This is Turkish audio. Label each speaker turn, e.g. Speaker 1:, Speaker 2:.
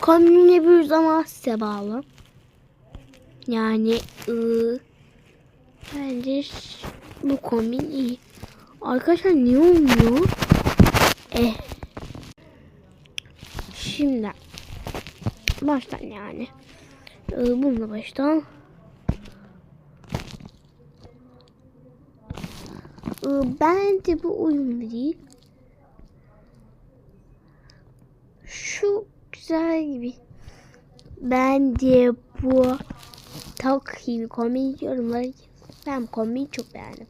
Speaker 1: kombine bir zaman size bağlı. Yani ıı, bence bu kombin iyi. Arkadaşlar niye olmuyor? Eh. Şimdi baştan yani. Ee, bununla baştan. Ee, bence bu uyumlu değil. Güzel gibi. Bence bu çok iyi bir kombin yorumları. Ben kombini çok beğendim.